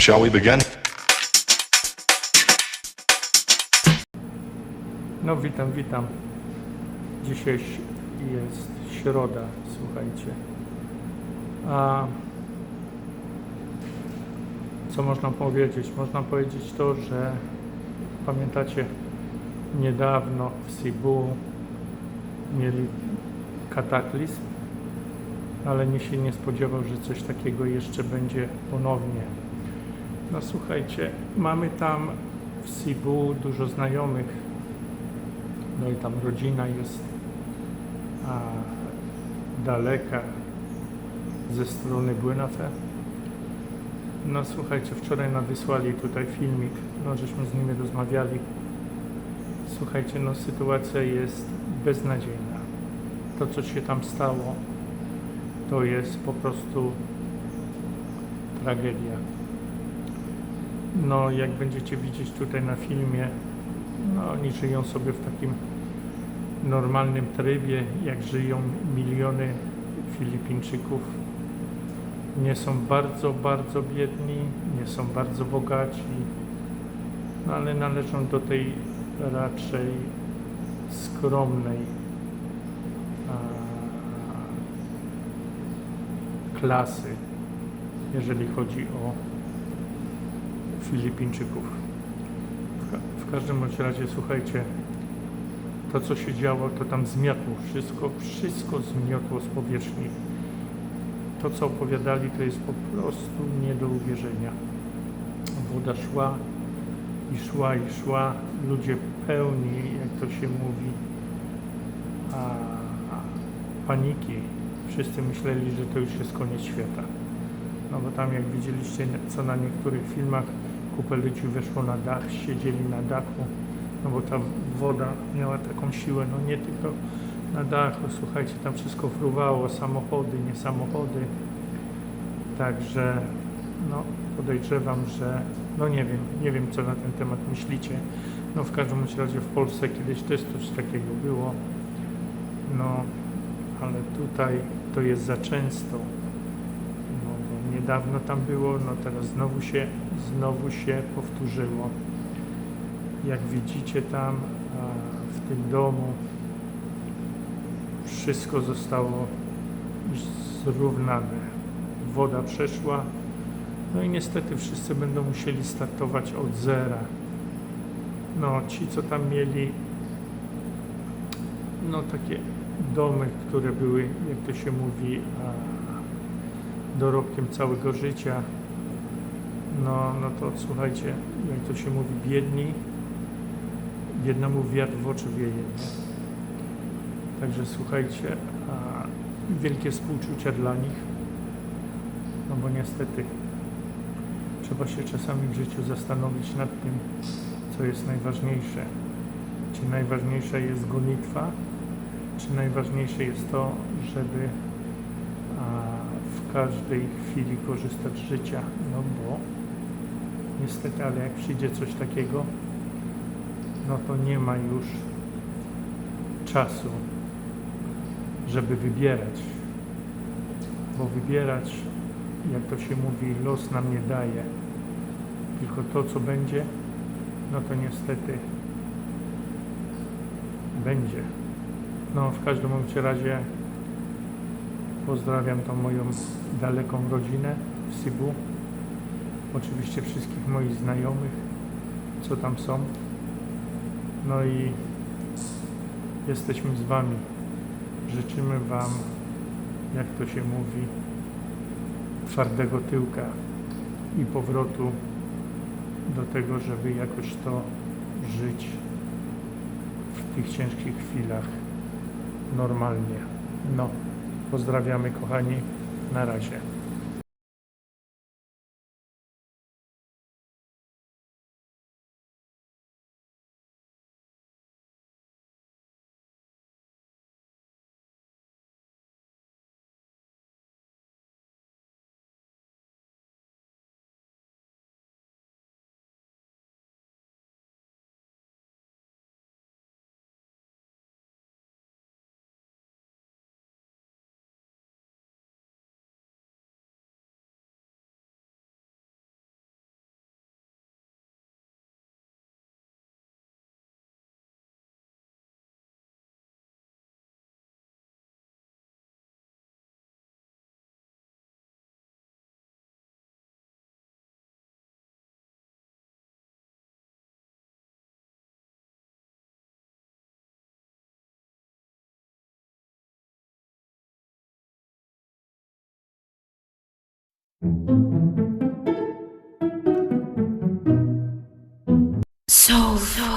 Shall we begin? No witam, witam. Dzisiaj jest środa, słuchajcie. A co można powiedzieć? Można powiedzieć to, że pamiętacie niedawno w Cebu mieli kataklizm, ale nie się nie spodziewał, że coś takiego jeszcze będzie ponownie. No słuchajcie, mamy tam w Cebu dużo znajomych, no i tam rodzina jest a, daleka ze strony Buenafe. No słuchajcie, wczoraj nam wysłali tutaj filmik, no żeśmy z nimi rozmawiali. Słuchajcie, no sytuacja jest beznadziejna. To, co się tam stało, to jest po prostu tragedia. No, jak będziecie widzieć tutaj na filmie, no oni żyją sobie w takim normalnym trybie, jak żyją miliony Filipińczyków. Nie są bardzo, bardzo biedni, nie są bardzo bogaci, no ale należą do tej raczej skromnej a, klasy, jeżeli chodzi o Filipińczyków. W, ka- w każdym bądź razie, słuchajcie, to co się działo, to tam zmiotło wszystko, wszystko zmiotło z powierzchni. To co opowiadali, to jest po prostu nie do uwierzenia. Woda szła i szła i szła, ludzie pełni, jak to się mówi, a, paniki. Wszyscy myśleli, że to już jest koniec świata. No bo tam jak widzieliście, co na niektórych filmach, kupę ludzi weszło na dach, siedzieli na dachu, no bo ta woda miała taką siłę, no nie tylko na dachu, słuchajcie, tam wszystko fruwało, samochody, nie samochody. Także, no podejrzewam, że, no nie wiem, nie wiem co na ten temat myślicie. No w każdym razie w Polsce kiedyś też coś takiego było. No, ale tutaj to jest za często. No, niedawno tam było, no teraz znowu się, znowu się powtórzyło. Jak widzicie tam w tym domu wszystko zostało zrównane. Woda przeszła, no i niestety wszyscy będą musieli startować od zera. No, ci co tam mieli no takie domy, które były, jak to się mówi, dorobkiem całego życia, no, no to słuchajcie, jak to się mówi, biedni, biednemu wiatr w oczy wieje. Nie? Także słuchajcie, wielkie współczucia dla nich, no bo niestety trzeba się czasami w życiu zastanowić nad tym, co jest najważniejsze. Czy najważniejsza jest gonitwa, czy najważniejsze jest to, żeby a, w każdej chwili korzystać z życia? No bo niestety, ale jak przyjdzie coś takiego, no to nie ma już czasu, żeby wybierać. Bo wybierać, jak to się mówi, los nam nie daje. Tylko to, co będzie, no to niestety będzie. No, w każdym razie pozdrawiam tą moją daleką rodzinę w Cebu. Oczywiście wszystkich moich znajomych, co tam są. No i jesteśmy z Wami. Życzymy Wam, jak to się mówi, twardego tyłka i powrotu do tego, żeby jakoś to żyć w tych ciężkich chwilach normalnie. No, pozdrawiamy kochani, na razie. So, so.